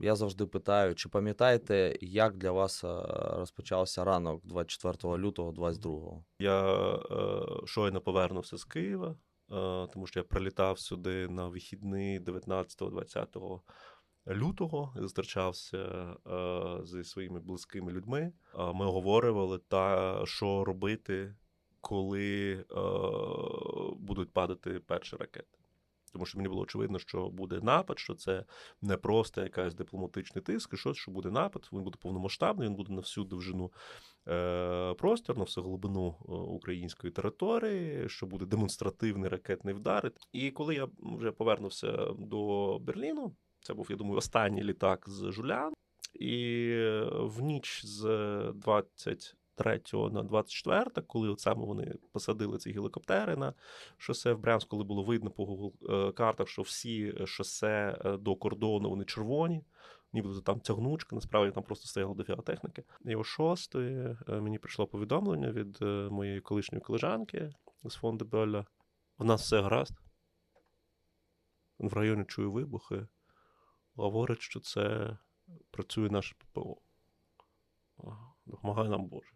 я завжди питаю, чи пам'ятаєте, як для вас е, розпочався ранок 24 лютого 22-го? Я е, щойно повернувся з Києва, е, тому що я прилітав сюди на вихідний 19-20 лютого зустрічався е, зі своїми близькими людьми. Е, ми обговорювали, та що робити, коли е, будуть падати перші ракети. Тому що мені було очевидно, що буде напад, що це не просто якась дипломатичний тиск, і щось, що буде напад, він буде повномасштабний, він буде на всю довжину е, простір, на всю глибину е, української території, що буде демонстративний ракетний вдар. І коли я вже повернувся до Берліну, це був, я думаю, останній літак з Жулян. І в ніч з 23 на 24, коли от саме вони посадили ці гелікоптери на шосе в Брянську, коли було видно по е, картах, що всі шосе е, до кордону вони червоні, нібито там тягнучка, насправді там просто стояла дофіга техніки. І о шостої е, мені прийшло повідомлення від е, моєї колишньої колежанки з фонду Бьоля. У нас все гаразд. В районі чую вибухи. Говорить, що це працює наше ППО. Допомагає нам Боже.